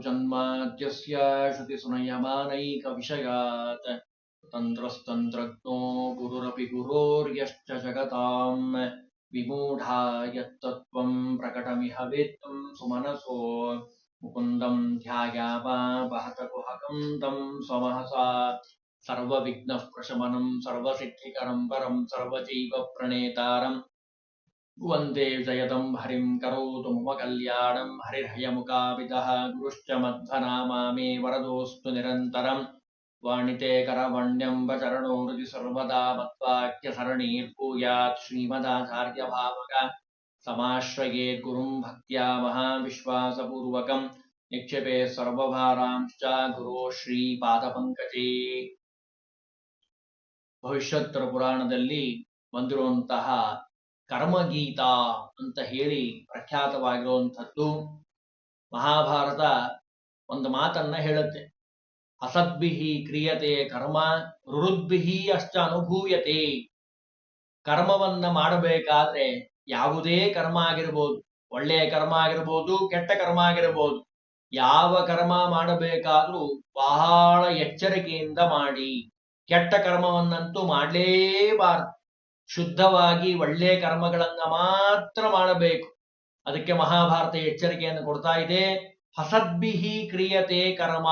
जन्माद्यस्य श्रुतिसुनयमानैकविषयात् तन्त्रस्तन्त्रज्ञो गुरुरपि गुरोर्यश्च जगताम्। विमूढा यत्तत्त्वम् प्रकटमिह वेत्तम् सुमनसो। मुकुन्दम् ध्यायामा तम् स्वमहसा। सर्वविघ्नः प्रशमनम् सर्वसिद्धिकरम् परम् सर्वजीवप्रणेतारम्। वन्दे जयतं हरिं करोतु मम कल्याणं हरिर्हयमुखाविदः गुरुश्च मध्वनामा मे वरदोऽस्तु निरन्तरम् वाणिते करवण्यम्बचरणो हृदि सर्वदा मत्वाक्यसरणीर्भूयात् श्रीमदाचार्यभावक समाश्रयेत् गुरुं भक्त्या महाविश्वासपूर्वकम् निक्षेपे सर्वभारांश्च गुरो ಶ್ರೀಪಾದಪಂಕಜೇ ಭವಿಷ್ಯೋತ್ತರ ಪುರಾಣದಲ್ಲಿ ಬಂದಿರುವಂತಹ ಕರ್ಮಗೀತ ಅಂತ ಹೇಳಿ ಪ್ರಖ್ಯಾತವಾಗಿರುವಂಥದ್ದು ಮಹಾಭಾರತ ಒಂದು ಮಾತನ್ನ ಹೇಳುತ್ತೆ. ಅಸದ್ಭಿಹಿ ಕ್ರಿಯತೆ ಕರ್ಮ ರುರುದ್ಭಿಹಿ ಅಷ್ಟ ಅನುಭೂಯತೆ. ಕರ್ಮವನ್ನ ಮಾಡಬೇಕಾದ್ರೆ ಯಾವುದೇ ಕರ್ಮ ಆಗಿರ್ಬೋದು, ಒಳ್ಳೆಯ ಕರ್ಮ ಆಗಿರ್ಬೋದು, ಕೆಟ್ಟ ಕರ್ಮ ಆಗಿರ್ಬೋದು, ಯಾವ ಕರ್ಮ ಮಾಡಬೇಕಾದ್ರೂ ಬಹಳ ಎಚ್ಚರಿಕೆಯಿಂದ ಮಾಡಿ, ಕೆಟ್ಟ ಕರ್ಮವನ್ನಂತೂ ಮಾಡಲೇಬಾರದು. ಶುದ್ಧವಾಗಿ ಒಳ್ಳೆ ಕರ್ಮಗಳನ್ನ ಮಾತ್ರ ಮಾಡಬೇಕು. ಅದಕ್ಕೆ ಮಹಾಭಾರತ ಎಚ್ಚರಿಕೆಯನ್ನು ಕೊಡ್ತಾ ಇದೆ. ಹಸದ್ಬಿಹಿ ಕ್ರಿಯತೆ ಕರ್ಮ.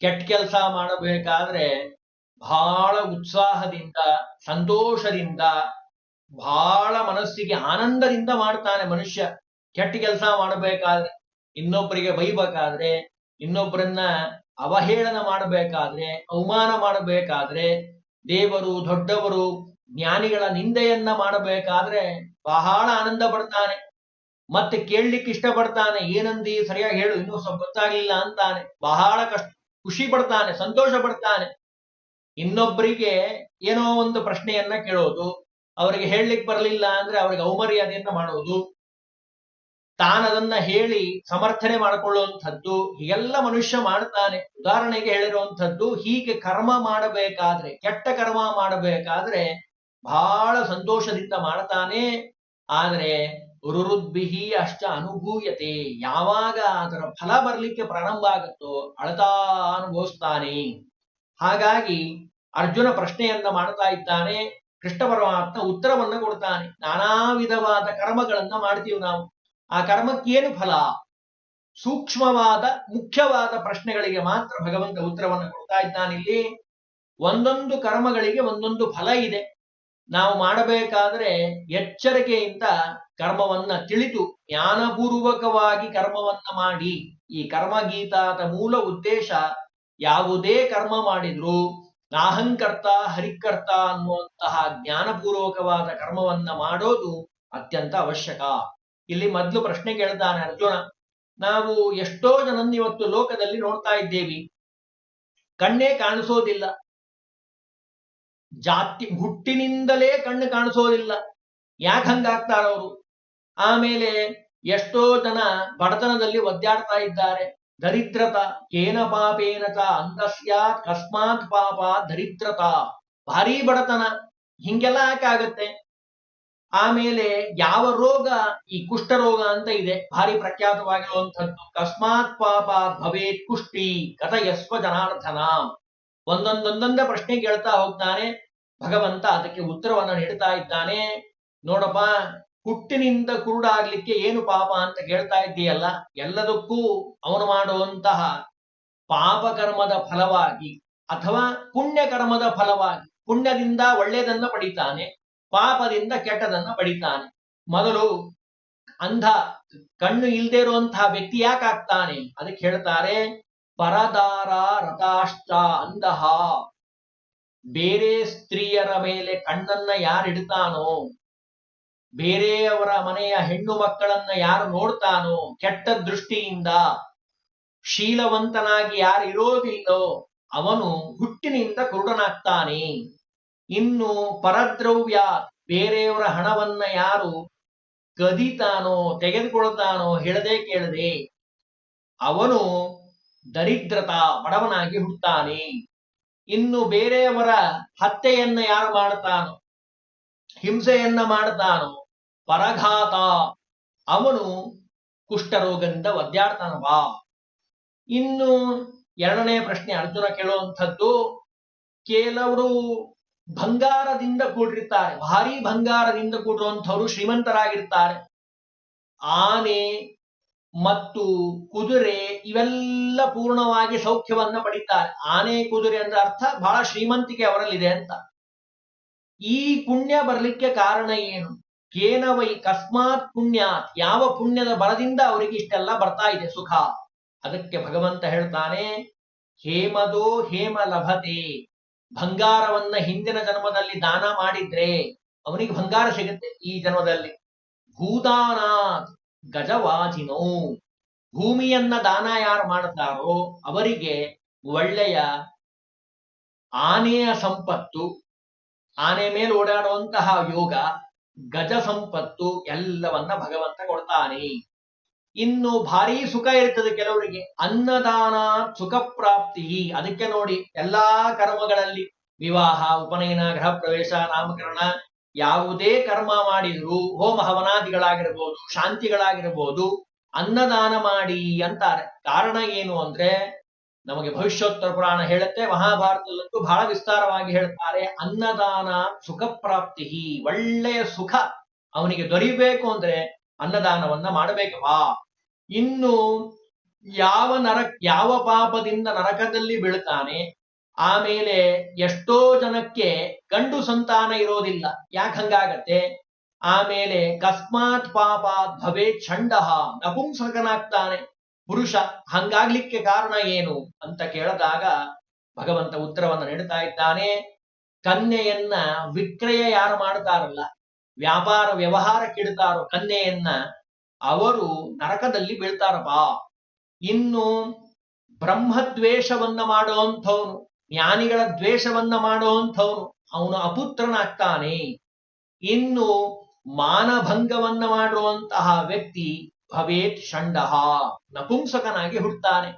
ಕೆಟ್ಟ ಕೆಲಸ ಮಾಡಬೇಕಾದ್ರೆ ಬಹಳ ಉತ್ಸಾಹದಿಂದ, ಸಂತೋಷದಿಂದ ಬಹಳ ಮನಸ್ಸಿಗೆ ಆನಂದದಿಂದ ಮಾಡ್ತಾನೆ ಮನುಷ್ಯ. ಕೆಟ್ಟ ಕೆಲಸ ಮಾಡಬೇಕಾದ್ರೆ ಇನ್ನೊಬ್ಬರಿಗೆ ಬೈಬೇಕಾದ್ರೆ ಇನ್ನೊಬ್ಬರನ್ನ ಅವಹೇಳನ ಮಾಡಬೇಕಾದ್ರೆ, ಅವಮಾನ ಮಾಡಬೇಕಾದ್ರೆ ದೇವರು ದೊಡ್ಡವರು ಜ್ಞಾನಿಗಳ ನಿಂದೆಯನ್ನ ಮಾಡಬೇಕಾದ್ರೆ ಬಹಳ ಆನಂದ ಪಡ್ತಾನೆ. ಮತ್ತೆ ಕೇಳಲಿಕ್ಕೆ ಇಷ್ಟಪಡ್ತಾನೆ, ಏನಂದಿ? ಸರಿಯಾಗಿ ಹೇಳು, ಇನ್ನೂ ಸ್ವಲ್ಪ ಗೊತ್ತಾಗ್ಲಿಲ್ಲ ಅಂತಾನೆ. ಬಹಳ ಕಷ್ಟ, ಖುಷಿ ಪಡ್ತಾನೆ, ಸಂತೋಷ ಪಡ್ತಾನೆ. ಇನ್ನೊಬ್ಬರಿಗೆ ಏನೋ ಒಂದು ಪ್ರಶ್ನೆಯನ್ನ ಕೇಳೋದು, ಅವರಿಗೆ ಹೇಳಲಿಕ್ಕೆ ಬರಲಿಲ್ಲ ಅಂದ್ರೆ ಅವರಿಗೆ ಅವಮರ್ಯಾದೆಯನ್ನ ಮಾಡೋದು ತಾನದನ್ನ ಹೇಳಿ ಸಮರ್ಥನೆ ಮಾಡಿಕೊಳ್ಳುವಂಥದ್ದು ಎಲ್ಲ ಮನುಷ್ಯ ಮಾಡ್ತಾನೆ. ಉದಾಹರಣೆಗೆ ಹೇಳಿರುವಂಥದ್ದು, ಹೀಗೆ ಕರ್ಮ ಮಾಡಬೇಕಾದ್ರೆ, ಕೆಟ್ಟ ಕರ್ಮ ಮಾಡಬೇಕಾದ್ರೆ ಬಹಳ ಸಂತೋಷದಿಂದ ಮಾಡ್ತಾನೆ. ಆದರೆ ರುರುದ್ಬಿಹಿ ಅಷ್ಟ ಅನುಭೂಯತೆ. ಯಾವಾಗ ಅದರ ಫಲ ಬರಲಿಕ್ಕೆ ಪ್ರಾರಂಭ ಆಗುತ್ತೋ ಅಳತಾ ಅನುಭವಿಸ್ತಾನೆ. ಹಾಗಾಗಿ ಅರ್ಜುನ ಪ್ರಶ್ನೆಯನ್ನ ಮಾಡ್ತಾ ಇದ್ದಾನೆ. ಕೃಷ್ಣ ಪರಮಾತ್ಮ ಉತ್ತರವನ್ನ ಕೊಡ್ತಾನೆ. ನಾನಾ ವಿಧವಾದ ಕರ್ಮಗಳನ್ನ ಮಾಡ್ತೀವಿ ನಾವು. ಆ ಕರ್ಮಕ್ಕೇನು ಫಲ? ಸೂಕ್ಷ್ಮವಾದ, ಮುಖ್ಯವಾದ ಪ್ರಶ್ನೆಗಳಿಗೆ ಮಾತ್ರ ಭಗವಂತ ಉತ್ತರವನ್ನು ಕೊಡ್ತಾ ಇದ್ದಾನೆ ಇಲ್ಲಿ. ಒಂದೊಂದು ಕರ್ಮಗಳಿಗೆ ಒಂದೊಂದು ಫಲ ಇದೆ. ನಾವು ಮಾಡಬೇಕಾದ್ರೆ ಎಚ್ಚರಿಕೆಯಿಂದ ಕರ್ಮವನ್ನ ತಿಳಿದು ಜ್ಞಾನಪೂರ್ವಕವಾಗಿ ಕರ್ಮವನ್ನ ಮಾಡಿ. ಈ ಕರ್ಮಗೀತಾದ ಮೂಲ ಉದ್ದೇಶ ಯಾವುದೇ ಕರ್ಮ ಮಾಡಿದ್ರು ನಾಹಂಕರ್ತ, ಹರಿಕರ್ತ ಅನ್ನುವಂತಹ ಜ್ಞಾನಪೂರ್ವಕವಾದ ಕರ್ಮವನ್ನ ಮಾಡೋದು ಅತ್ಯಂತ ಅವಶ್ಯಕ. ಇಲ್ಲಿ ಮೊದಲು ಪ್ರಶ್ನೆ ಕೇಳ್ತಾನೆ ಅರ್ಜುನ. ನಾವು ಎಷ್ಟೋ ಜನನ್ನ ಇವತ್ತು ಲೋಕದಲ್ಲಿ ನೋಡ್ತಾ ಇದ್ದೇವಿ. ಕಣ್ಣೇ ಕಾಣಿಸೋದಿಲ್ಲ. ಜಾತಿ ಹುಟ್ಟಿನಿಂದಲೇ ಕಣ್ಣು ಕಾಣಿಸೋದಿಲ್ಲ. ಯಾಕೆ ಹಂಗಾಗ್ತಾರವರು ಆಮೇಲೆ ಎಷ್ಟೋ ಜನ ಬಡತನದಲ್ಲಿ ಒದ್ದಾಡ್ತಾ ಇದ್ದಾರೆ. ದರಿದ್ರತ, ಕೇನ ಪಾಪೇನತ ಚ ಅಂತಸ್ಯಾತ್, ಕಸ್ಮಾತ್ ಪಾಪ, ದರಿದ್ರತ. ಭಾರಿ ಬಡತನ. ಹಿಂಗೆಲ್ಲ ಯಾಕಾಗತ್ತೆ ಆಮೇಲೆ ಯಾವ ರೋಗ? ಈ ಕುಷ್ಠರೋಗ ಅಂತ ಇದೆ. ಭಾರಿ ಪ್ರಖ್ಯಾತವಾಗಿರುವಂಥದ್ದು ಕಸ್ಮಾತ್ ಪಾಪ ಭವೇತ್ ಕುಷ್ಟಿ ಕಥಯಸ್ವ ಜನಾರ್ದನ ಒಂದೊಂದೊಂದೊಂದೇ ಪ್ರಶ್ನೆ ಕೇಳ್ತಾ ಹೋಗ್ತಾನೆ. ಭಗವಂತ ಅದಕ್ಕೆ ಉತ್ತರವನ್ನು ನೀಡ್ತಾ ಇದ್ದಾನೆ. ನೋಡಪ್ಪ, ಹುಟ್ಟಿನಿಂದ ಕುರುಡಾಗ್ಲಿಕ್ಕೆ ಏನು ಪಾಪ ಅಂತ ಕೇಳ್ತಾ ಇದ್ದೀಯಲ್ಲ? ಎಲ್ಲದಕ್ಕೂ ಅವನು ಮಾಡುವಂತಹ ಪಾಪಕರ್ಮದ ಫಲವಾಗಿ ಅಥವಾ ಪುಣ್ಯ ಕರ್ಮದ ಫಲವಾಗಿ ಪುಣ್ಯದಿಂದ ಒಳ್ಳೆಯದನ್ನ ಪಡಿತಾನೆ, ಪಾಪದಿಂದ ಕೆಟ್ಟದನ್ನ ಪಡಿತಾನೆ. ಮೊದಲು ಅಂಧ ಕಣ್ಣು ಇಲ್ದೇ ಇರುವಂತಹ ವ್ಯಕ್ತಿ ಯಾಕಾಗ್ತಾನೆ? ಅದಕ್ಕೆ ಹೇಳ್ತಾರೆ ಪರದಾರ ರಥಾಶ್ಚ ಅಂದಹ. ಬೇರೆ ಸ್ತ್ರೀಯರ ಮೇಲೆ ಕಣ್ಣನ್ನ ಯಾರಿಡ್ತಾನೋ ಬೇರೆಯವರ ಮನೆಯ ಹೆಣ್ಣು ಮಕ್ಕಳನ್ನ ಯಾರು ನೋಡ್ತಾನೋ? ಕೆಟ್ಟ ದೃಷ್ಟಿಯಿಂದ ಶೀಲವಂತನಾಗಿ ಯಾರು ಇರೋದಿಲ್ಲೋ, ಅವನು ಹುಟ್ಟಿನಿಂದ ಕುರುಡನಾಗ್ತಾನೆ. ಇನ್ನು ಪರದ್ರವ್ಯ ಬೇರೆಯವರ ಹಣವನ್ನ ಯಾರು ಕದೀತಾನೋ ತೆಗೆದುಕೊಳ್ತಾನೋ ಹೇಳದೆ ಕೇಳದೆ, ಅವನು ದರಿದ್ರತ ಬಡವನಾಗಿ ಹುಟ್ಟುತ್ತಾನೆ. ಇನ್ನು ಬೇರೆಯವರ ಹತ್ಯೆಯನ್ನ ಯಾರು ಮಾಡುತ್ತಾನೋ, ಹಿಂಸೆಯನ್ನ ಮಾಡುತ್ತಾನೋ, ಪರಘಾತ, ಅವನು ಕುಷ್ಠರೋಗದಿಂದ ಒದ್ದಾಡ್ತಾನವಾ? ಇನ್ನು ಎರಡನೇ ಪ್ರಶ್ನೆ ಅರ್ಜುನ ಕೇಳುವಂಥದ್ದು, ಕೆಲವರು ಬಂಗಾರದಿಂದ ಕೂಡಿರ್ತಾರೆ ಭಾರಿ ಬಂಗಾರದಿಂದ ಕೂಡಿರುವಂಥವ್ರು ಶ್ರೀಮಂತರಾಗಿರ್ತಾರೆ ಆನೆ ಮತ್ತು ಕುದುರೆ ಇವೆಲ್ಲ ಪೂರ್ಣವಾಗಿ ಸೌಖ್ಯವನ್ನ ಪಡಿತಾರೆ. ಆನೆ, ಕುದುರೆ ಅಂದ್ರೆ ಅರ್ಥ ಬಹಳ ಶ್ರೀಮಂತಿಕೆ ಅವರಲ್ಲಿದೆ ಅಂತ. ಈ ಪುಣ್ಯ ಬರಲಿಕ್ಕೆ ಕಾರಣ ಏನು? ಕೇನವೈ ಕಸ್ಮಾತ್ ಪುಣ್ಯಾತ್. ಯಾವ ಪುಣ್ಯದ ಬಲದಿಂದ ಅವರಿಗೆ ಇಷ್ಟೆಲ್ಲ ಬರ್ತಾ ಇದೆ ಸುಖ? ಅದಕ್ಕೆ ಭಗವಂತ ಹೇಳ್ತಾನೆ, ಹೇಮದೋ ಹೇಮ ಲಭತೆ. ಬಂಗಾರವನ್ನ ಹಿಂದಿನ ಜನ್ಮದಲ್ಲಿ ದಾನ ಮಾಡಿದ್ರೆ ಅವನಿಗೆ ಬಂಗಾರ ಸಿಗುತ್ತೆ ಈ ಜನ್ಮದಲ್ಲಿ. ಭೂತಾನಾತ್. ಗಜವಾಜಿನೋ. ಭೂಮಿಯನ್ನ ದಾನ ಯಾರು ಮಾಡುತ್ತಾರೋ ಅವರಿಗೆ ಒಳ್ಳೆಯ ಆನೆಯ ಸಂಪತ್ತು, ಆನೆ ಮೇಲೆ ಓಡಾಡುವಂತಹ ಯೋಗ, ಗಜ ಸಂಪತ್ತು ಎಲ್ಲವನ್ನ ಭಗವಂತ ಕೊಡ್ತಾನೆ. ಇನ್ನು ಭಾರಿ ಸುಖ ಇರ್ತದೆ ಕೆಲವರಿಗೆ. ಅನ್ನದಾನ ಸುಖ ಪ್ರಾಪ್ತಿ. ಅದಕ್ಕೆ ನೋಡಿ ಎಲ್ಲಾ ಕರ್ಮಗಳಲ್ಲಿ ವಿವಾಹ, ಉಪನಯನ, ಗೃಹ ಪ್ರವೇಶ, ನಾಮಕರಣ ಯಾವುದೇ ಕರ್ಮ ಮಾಡಿದ್ರು ಹೋಮ ಹವನಾದಿಗಳಾಗಿರ್ಬೋದು ಶಾಂತಿಗಳಾಗಿರ್ಬೋದು, ಅನ್ನದಾನ ಮಾಡಿ ಅಂತಾರೆ. ಕಾರಣ ಏನು ಅಂದ್ರೆ, ನಮಗೆ ಭವಿಷ್ಯೋತ್ತರ ಪುರಾಣ ಹೇಳುತ್ತೆ, ಮಹಾಭಾರತದಲ್ಲಂತೂ ಬಹಳ ವಿಸ್ತಾರವಾಗಿ ಹೇಳ್ತಾರೆ ಅನ್ನದಾನ ಸುಖ ಪ್ರಾಪ್ತಿ ಒಳ್ಳೆಯ ಸುಖ ಅವನಿಗೆ ದೊರೀಬೇಕು ಅಂದ್ರೆ ಅನ್ನದಾನವನ್ನ ಮಾಡಬೇಕವಾ ಇನ್ನು ಯಾವ ನರ ಯಾವ ಪಾಪದಿಂದ ನರಕದಲ್ಲಿ ಬೀಳ್ತಾನೆ ಆಮೇಲೆ ಎಷ್ಟೋ ಜನಕ್ಕೆ ಗಂಡು ಸಂತಾನ ಇರೋದಿಲ್ಲ. ಯಾಕೆ ಹಂಗಾಗತ್ತೆ? ಆಮೇಲೆ ಕಸ್ಮಾತ್ ಪಾಪ ಭವೇ ಛಂಡಃ ನಪುಂಸಕನಾಗ್ತಾನೆ. ಪುರುಷ, ಹಂಗಾಗ್ಲಿಕ್ಕೆ ಕಾರಣ ಏನು ಅಂತ ಕೇಳಿದಾಗ ಭಗವಂತ ಉತ್ತರವನ್ನು ನೀಡ್ತಾ ಇದ್ದಾನೆ. ಕನ್ಯೆಯನ್ನ ವಿಕ್ರಯ ಯಾರು ಮಾಡ್ತಾರಲ್ಲ, ವ್ಯಾಪಾರ ವ್ಯವಹಾರಕ್ಕಿಡ್ತಾರೋ ಕನ್ಯೆಯನ್ನ ಅವರು ನರಕದಲ್ಲಿ ಬೀಳ್ತಾರಪ್ಪ. ಇನ್ನು ಬ್ರಹ್ಮದ್ವೇಷವನ್ನ ಮಾಡುವಂಥವನು ಜ್ಞಾನಿಗಳ ದ್ವೇಷವನ್ನ ಮಾಡುವಂಥವನು, ಅವನು ಅಪುತ್ರನಾಗ್ತಾನೆ. ಇನ್ನು ಮಾನಭಂಗವನ್ನ ಮಾಡುವಂತಹ ವ್ಯಕ್ತಿ ಭವೇತ್ ಷಂಡಃ, ನಪುಂಸಕನಾಗಿ ಹುಟ್ಟುತ್ತಾನೆ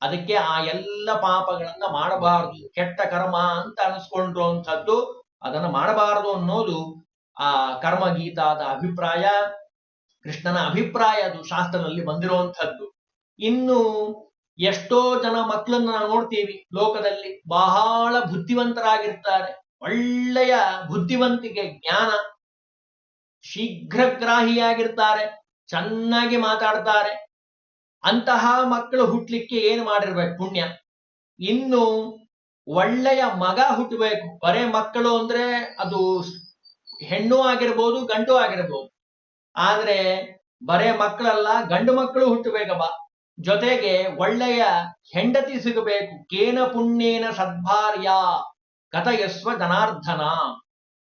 ಅದಕ್ಕೆ ಆ ಎಲ್ಲ ಪಾಪಗಳನ್ನ ಮಾಡಬಾರದು. ಕೆಟ್ಟ ಕರ್ಮ ಅಂತ ಅನಿಸ್ಕೊಂಡಿರುವಂಥದ್ದು ಅದನ್ನ ಮಾಡಬಾರದು ಅನ್ನೋದು ಆ ಕರ್ಮಗೀತಾದ ಅಭಿಪ್ರಾಯ, ಕೃಷ್ಣನ ಅಭಿಪ್ರಾಯ ಅದು ಶಾಸ್ತ್ರದಲ್ಲಿ ಬಂದಿರುವಂಥದ್ದು. ಇನ್ನು ಎಷ್ಟೋ ಜನ ಮಕ್ಕಳನ್ನ ನಾವು ನೋಡ್ತೀವಿ ಲೋಕದಲ್ಲಿ, ಬಹಳ ಬುದ್ಧಿವಂತರಾಗಿರ್ತಾರೆ, ಒಳ್ಳೆಯ ಬುದ್ಧಿವಂತಿಕೆ, ಜ್ಞಾನ. ಶೀಘ್ರಗ್ರಾಹಿಯಾಗಿರ್ತಾರೆ, ಚೆನ್ನಾಗಿ ಮಾತಾಡ್ತಾರೆ. ಅಂತಹ ಮಕ್ಕಳು ಹುಟ್ಲಿಕ್ಕೆ ಏನು ಮಾಡಿರ್ಬೇಕು ಪುಣ್ಯ? ಇನ್ನು ಒಳ್ಳೆಯ ಮಗ ಹುಟ್ಟಬೇಕು. ಬರೇ ಮಕ್ಕಳು ಅಂದ್ರೆ ಅದು ಹೆಣ್ಣು ಆಗಿರ್ಬೋದು, ಗಂಡು ಆಗಿರ್ಬೋದು. ಆದ್ರೆ ಬರೇ ಮಕ್ಕಳಲ್ಲ, ಗಂಡು ಮಕ್ಕಳು ಹುಟ್ಟಬೇಕಪ್ಪ. ಜೊತೆಗೆ ಒಳ್ಳೆಯ ಹೆಂಡತಿ ಸಿಗಬೇಕು. ಕೇನ ಪುಣ್ಯೇನ ಸದ್ಭಾರ್ಯ ಕಥಯಸ್ವ ಜನಾರ್ಧನ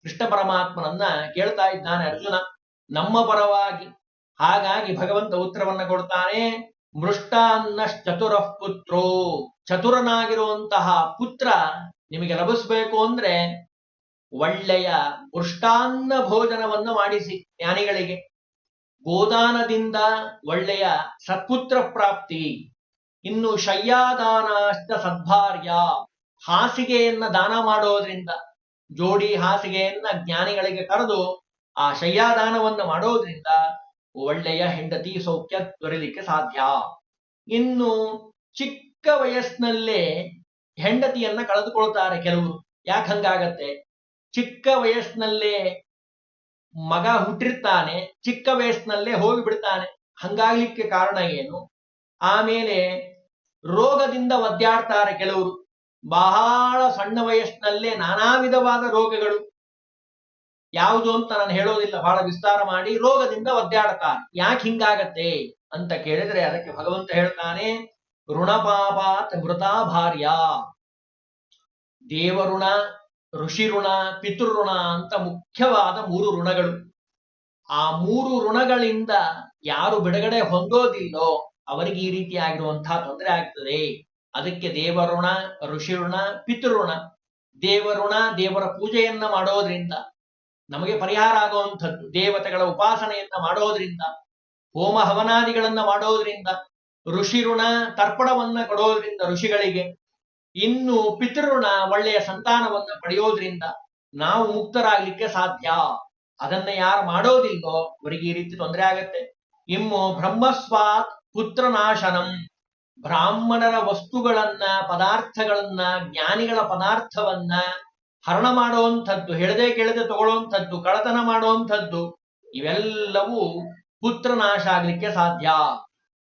ಕೃಷ್ಣ ಪರಮಾತ್ಮನನ್ನ ಕೇಳ್ತಾ ಇದ್ದಾನೆ ಅರ್ಜುನ. ನಮ್ಮ ಪರವಾಗಿ. ಹಾಗಾಗಿ ಭಗವಂತ ಉತ್ತರವನ್ನ ಕೊಡ್ತಾನೆ. ಮೃಷ್ಟಾನ್ನ ಪುತ್ರೋ. ಚತುರನಾಗಿರುವಂತಹ ಪುತ್ರ ನಿಮಗೆ ಲಭಿಸ್ಬೇಕು ಅಂದ್ರೆ ಒಳ್ಳೆಯ ಮೃಷ್ಟಾನ್ನ ಭೋಜನವನ್ನ ಮಾಡಿಸಿ ಜ್ಞಾನಿಗಳಿಗೆ. ಗೋದಾನದಿಂದ ಒಳ್ಳೆಯ ಸತ್ಪುತ್ರ ಪ್ರಾಪ್ತಿ. ಇನ್ನು ಶಯ್ಯಾದಾನ ಅಷ್ಟ ಸದ್ಭಾರ್ಯ. ಹಾಸಿಗೆಯನ್ನ ದಾನ ಮಾಡೋದ್ರಿಂದ, ಜೋಡಿ ಹಾಸಿಗೆಯನ್ನ ಜ್ಞಾನಿಗಳಿಗೆ ಕರೆದು ಆ ಶಯ್ಯಾದಾನವನ್ನು ಮಾಡೋದ್ರಿಂದ ಒಳ್ಳೆಯ ಹೆಂಡತಿ ಸೌಖ್ಯ ದೊರೆಯಲಿಕ್ಕೆ ಸಾಧ್ಯ. ಇನ್ನು ಚಿಕ್ಕ ವಯಸ್ಸಿನಲ್ಲೇ ಹೆಂಡತಿಯನ್ನ ಕಳೆದುಕೊಳ್ತಾರೆ ಕೆಲವರು. ಯಾಕೆ ಹಂಗಾಗತ್ತೆ? ಚಿಕ್ಕ ವಯಸ್ಸಿನಲ್ಲೇ ಮಗ ಹುಟ್ಟಿರ್ತಾನೆ, ಚಿಕ್ಕ ವಯಸ್ಸಿನಲ್ಲೇ ಹೋಗಿ ಬಿಡ್ತಾನೆ ಹಂಗಾಗ್ಲಿಕ್ಕೆ ಕಾರಣ ಏನು? ಆಮೇಲೆ ರೋಗದಿಂದ ಒದ್ದಾಡ್ತಾರೆ ಕೆಲವರು. ಬಹಳ ಸಣ್ಣ ವಯಸ್ಸಿನಲ್ಲೇ ನಾನಾ ವಿಧವಾದ ರೋಗಗಳು. ಯಾವುದು ಅಂತ ನಾನು ಹೇಳೋದಿಲ್ಲ, ಬಹಳ ವಿಸ್ತಾರ ಮಾಡಿ ರೋಗದಿಂದ ಒದ್ದಾಡ್ತಾರೆ. ಯಾಕೆ ಹಿಂಗಾಗತ್ತೆ ಅಂತ ಕೇಳಿದ್ರೆ ಅದಕ್ಕೆ ಭಗವಂತ ಹೇಳ್ತಾನೆ, ಋಣಪಾಪಾತ್ ಮೃತಾ ಭಾರ್ಯ ದೇವಋಣ ಋಷಿ ಋಣ ಪಿತೃಋಣ ಅಂತ ಮುಖ್ಯವಾದ ಮೂರು ಋಣಗಳು. ಆ ಮೂರು ಋಣಗಳಿಂದ ಯಾರು ಬಿಡುಗಡೆ ಹೊಂದೋದಿಲ್ಲೋ ಅವರಿಗೆ ಈ ರೀತಿಯಾಗಿರುವಂತಹ ತೊಂದರೆ ಆಗ್ತದೆ. ಅದಕ್ಕೆ ದೇವಋಣ ಋಷಿ ಋಣ ಪಿತೃಋಣ ದೇವಋಣ ದೇವರ ಪೂಜೆಯನ್ನ ಮಾಡೋದ್ರಿಂದ ನಮಗೆ ಪರಿಹಾರ ಆಗುವಂಥದ್ದು. ದೇವತೆಗಳ ಉಪಾಸನೆಯನ್ನ ಮಾಡೋದ್ರಿಂದ, ಹೋಮ ಹವನಾದಿಗಳನ್ನ ಮಾಡೋದ್ರಿಂದ, ಋಷಿ ಋಣ, ತರ್ಪಣವನ್ನ ಕೊಡೋದ್ರಿಂದ ಋಷಿಗಳಿಗೆ ಇನ್ನು ಪಿತೃಋಣ ಒಳ್ಳೆಯ ಸಂತಾನವನ್ನ ಪಡೆಯೋದ್ರಿಂದ ನಾವು ಮುಕ್ತರಾಗ್ಲಿಕ್ಕೆ ಸಾಧ್ಯ. ಅದನ್ನ ಯಾರು ಮಾಡೋದಿಲ್ಲೋ ಅವರಿಗೆ ಈ ರೀತಿ ತೊಂದರೆ ಆಗತ್ತೆ. ಇನ್ನು ಬ್ರಹ್ಮಸ್ವಾತ್ ಪುತ್ರನಾಶನಂ. ಬ್ರಾಹ್ಮಣರ ವಸ್ತುಗಳನ್ನ, ಪದಾರ್ಥಗಳನ್ನ, ಜ್ಞಾನಿಗಳ ಪದಾರ್ಥವನ್ನ ಹರಣ ಮಾಡುವಂಥದ್ದು, ಹೇಳದೆ ಕೇಳದೆ ತಗೊಳ್ಳುವಂಥದ್ದು ಕಳತನ ಮಾಡುವಂಥದ್ದು, ಇವೆಲ್ಲವೂ ಪುತ್ರನಾಶ ಆಗ್ಲಿಕ್ಕೆ ಸಾಧ್ಯ.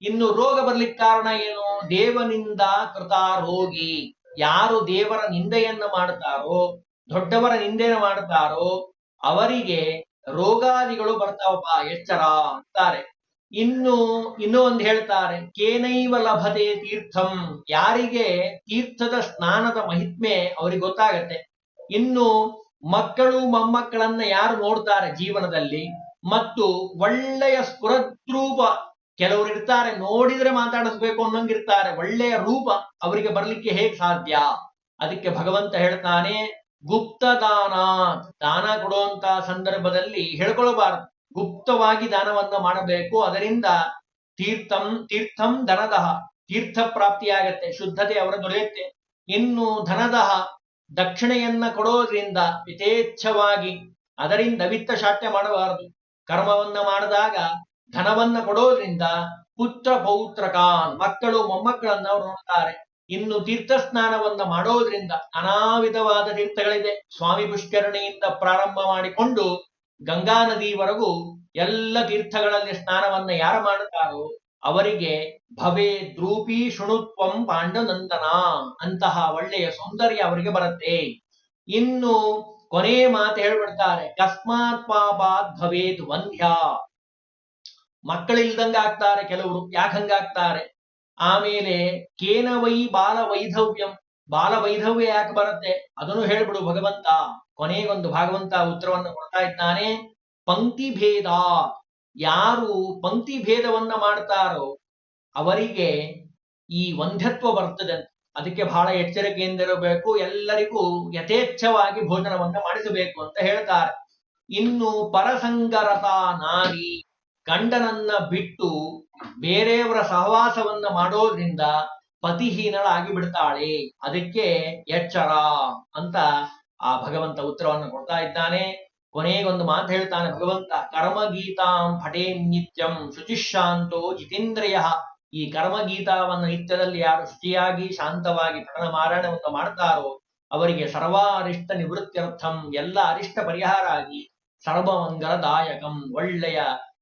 ಇನ್ನು ರೋಗ ಬರ್ಲಿಕ್ಕೆ ಕಾರಣ ಏನು? ದೇವನಿಂದ ಕೃತ ರೋಗಿ ಯಾರು ದೇವರ ನಿಂದೆಯನ್ನ ಮಾಡ್ತಾರೋ ದೊಡ್ಡವರ ನಿಂದೆಯನ್ನು ಮಾಡ್ತಾರೋ ಅವರಿಗೆ ರೋಗಾದಿಗಳು ಬರ್ತಾವಪ್ಪ, ಎಚ್ಚರ ಅಂತಾರೆ. ಇನ್ನು, ಇನ್ನೂ ಒಂದು ಹೇಳ್ತಾರೆ, ಕೇನೈವ ಲಭತೆ ತೀರ್ಥಂ. ಯಾರಿಗೆ ತೀರ್ಥದ ಸ್ನಾನದ ಮಹಿತ್ಮೆ ಅವ್ರಿಗೆ ಗೊತ್ತಾಗತ್ತೆ. ಇನ್ನು ಮಕ್ಕಳು ಮೊಮ್ಮಕ್ಕಳನ್ನ ಯಾರು ನೋಡ್ತಾರೆ ಜೀವನದಲ್ಲಿ? ಮತ್ತು ಒಳ್ಳೆಯ ಸ್ಫುರದ್ರೂಪ ಕೆಲವರು ಇರ್ತಾರೆ ನೋಡಿದ್ರೆ ಮಾತಾಡಿಸ್ಬೇಕು ಅನ್ನೋಂಗಿರ್ತಾರೆ. ಒಳ್ಳೆಯ ರೂಪ ಅವರಿಗೆ ಬರ್ಲಿಕ್ಕೆ ಹೇಗ್ ಸಾಧ್ಯ? ಅದಕ್ಕೆ ಭಗವಂತ ಹೇಳ್ತಾನೆ, ಗುಪ್ತ ದಾನ ದಾನ ಕೊಡುವಂತ ಸಂದರ್ಭದಲ್ಲಿ ಹೇಳ್ಕೊಳ್ಬಾರ್ದು. ಗುಪ್ತವಾಗಿ ದಾನವನ್ನ ಮಾಡಬೇಕು. ಅದರಿಂದ ತೀರ್ಥಂ ತೀರ್ಥಂ ಧನದಹ, ತೀರ್ಥ ಪ್ರಾಪ್ತಿಯಾಗತ್ತೆ, ಶುದ್ಧತೆ ಅವರ ದೊರೆಯುತ್ತೆ. ಇನ್ನು ಧನದಹ, ದಕ್ಷಿಣೆಯನ್ನ ಕೊಡೋದ್ರಿಂದ ಯಥೇಚ್ಛವಾಗಿ ಅದರಿಂದ ವಿತ್ತ ಶಾಟ್ಯ ಮಾಡಬಾರದು. ಕರ್ಮವನ್ನ ಮಾಡಿದಾಗ ಧನವನ್ನ ಕೊಡೋದ್ರಿಂದ ಪುತ್ರ ಪೌತ್ರಕಾನ್ ಮಕ್ಕಳು ಮೊಮ್ಮಕ್ಕಳನ್ನ ಅವರು ನೋಡ್ತಾರೆ. ಇನ್ನು ತೀರ್ಥ ಸ್ನಾನವನ್ನ ಮಾಡೋದ್ರಿಂದ ಅನಾವಿಧವಾದ ತೀರ್ಥಗಳಿದೆ. ಸ್ವಾಮಿ ಪುಷ್ಕರಣಿಯಿಂದ ಪ್ರಾರಂಭ ಮಾಡಿಕೊಂಡು ಗಂಗಾ ನದಿವರೆಗೂ ಎಲ್ಲ ತೀರ್ಥಗಳಲ್ಲಿ ಸ್ನಾನವನ್ನ ಯಾರು ಮಾಡುತ್ತಾರೋ ಅವರಿಗೆ ಭವೇ ದ್ರೂಪಿ ಶುಣುತ್ವಂ ಪಾಂಡನಂದನ ಅಂತಹ ಒಳ್ಳೆಯ ಸೌಂದರ್ಯ ಅವರಿಗೆ ಬರುತ್ತೆ. ಇನ್ನು ಕೊನೆ ಮಾತು ಹೇಳ್ಬಿಡ್ತಾರೆ, ಕಸ್ಮಾತ್ ಪಾಪಾತ್ ಭವೇದ್ ವಂದ್ಯ ಮಕ್ಕಳಿಲ್ದಂಗ ಆಗ್ತಾರೆ ಕೆಲವರು, ಯಾಕೆ ಹಂಗಾಗ್ತಾರೆ? ಆಮೇಲೆ ಕೇನ ವೈ ಬಾಲ ವೈಧವ್ಯಂ ಬಾಲ ವೈಧವ್ಯ ಯಾಕೆ ಬರುತ್ತೆ? ಅದನ್ನು ಹೇಳ್ಬಿಡು ಭಗವಂತ. ಕೊನೆಗೊಂದು ಭಗವಂತ ಉತ್ತರವನ್ನು ಕೊಡ್ತಾ ಇದ್ದಾನೆ. ಪಂಕ್ತಿ ಭೇದ ಯಾರು ಪಂಕ್ತಿ ಭೇದವನ್ನ ಮಾಡ್ತಾರೋ ಅವರಿಗೆ ಈ ವಂಧ್ಯತ್ವ ಬರ್ತದೆ ಅದಕ್ಕೆ ಬಹಳ ಎಚ್ಚರಿಕೆಯಿಂದ ಇರಬೇಕು ಎಲ್ಲರಿಗೂ ಯಥೇಚ್ಛವಾಗಿ ಭೋಜನವನ್ನ ಮಾಡಿಸಬೇಕು ಅಂತ ಹೇಳ್ತಾರೆ. ಇನ್ನು ಪರಸಂಗರತ ನಾರಿ. ಗಂಡನನ್ನ ಬಿಟ್ಟು ಬೇರೆಯವರ ಸಹವಾಸವನ್ನ ಮಾಡೋದ್ರಿಂದ ಪತಿಹೀನಳಾಗಿ ಬಿಡ್ತಾಳೆ ಅದಕ್ಕೆ ಎಚ್ಚರ ಅಂತ ಆ ಭಗವಂತ ಉತ್ತರವನ್ನು ಕೊಡ್ತಾ ಇದ್ದಾನೆ. ಕೊನೆಗೊಂದು ಮಾತು ಹೇಳ್ತಾನೆ ಭಗವಂತ, ಕರ್ಮಗೀತಾಂ ಪಟೇ ನಿತ್ಯಂ ಶುಚಿಶಾಂತೋ ಜಿತೇಂದ್ರಿಯ. ಈ ಕರ್ಮಗೀತಾವನ್ನ ನಿತ್ಯದಲ್ಲಿ ಯಾರು ಶುಚಿಯಾಗಿ, ಶಾಂತವಾಗಿ ಪಠನ ಮಾರಾಯಣವನ್ನು ಮಾಡ್ತಾರೋ ಅವರಿಗೆ ಸರ್ವ ಅರಿಷ್ಟ ನಿವೃತ್ತ್ಯರ್ಥಂ ಎಲ್ಲ ಅರಿಷ್ಟ ಪರಿಹಾರ ಆಗಿ ಸರ್ವಮಂಗಲದಾಯಕಂ, ಒಳ್ಳೆಯ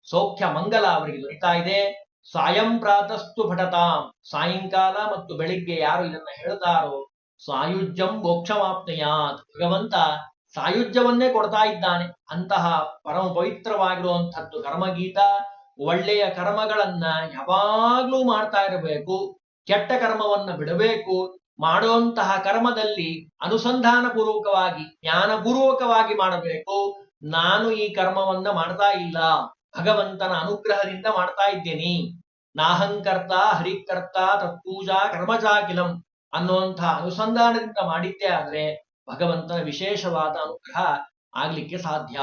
ಸೌಖ್ಯ ಮಂಗಲ ಅವರಿಗೆ ದೊರೀತಾ ಇದೆ. ಸಾಯಂ ಪ್ರಾತಸ್ತು ಭಟತಾಂ. ಸಾಯಂಕಾಲ ಮತ್ತು ಬೆಳಿಗ್ಗೆ ಯಾರು ಇದನ್ನ ಹೇಳ್ತಾರೋ ಸಾಯುಜ್ಯಂ ಮೋಕ್ಷಮಾಪ್ನಯಾತ್ ಭಗವಂತ ಸಾಯುಜ್ಯವನ್ನೇ ಕೊಡ್ತಾ ಇದ್ದಾನೆ. ಅಂತಹ ಪರಮ ಪವಿತ್ರವಾಗಿರುವಂತಹದ್ದು ಕರ್ಮಗೀತ. ಒಳ್ಳೆಯ ಕರ್ಮಗಳನ್ನ ಯಾವಾಗ್ಲೂ ಮಾಡ್ತಾ ಇರಬೇಕು. ಕೆಟ್ಟ ಕರ್ಮವನ್ನ ಬಿಡಬೇಕು. ಮಾಡುವಂತಹ ಕರ್ಮದಲ್ಲಿ ಅನುಸಂಧಾನ ಪೂರ್ವಕವಾಗಿ ಜ್ಞಾನಪೂರ್ವಕವಾಗಿ ಮಾಡಬೇಕು. ನಾನು ಈ ಕರ್ಮವನ್ನ ಮಾಡ್ತಾ ಇಲ್ಲ. ಭಗವಂತನ ಅನುಗ್ರಹದಿಂದ ಮಾಡ್ತಾ ಇದ್ದೇನೆ. ನಾಹಂಕರ್ತ, ಹರಿಕರ್ತ, ತತ್ಪೂಜಾ ಕರ್ಮಚಾಕಿಲಂ ಅನ್ನುವಂತಹ ಅನುಸಂಧಾನದಿಂದ ಮಾಡಿದ್ದೇ ಆದ್ರೆ ಭಗವಂತನ ವಿಶೇಷವಾದ ಅನುಗ್ರಹ ಆಗ್ಲಿಕ್ಕೆ ಸಾಧ್ಯ.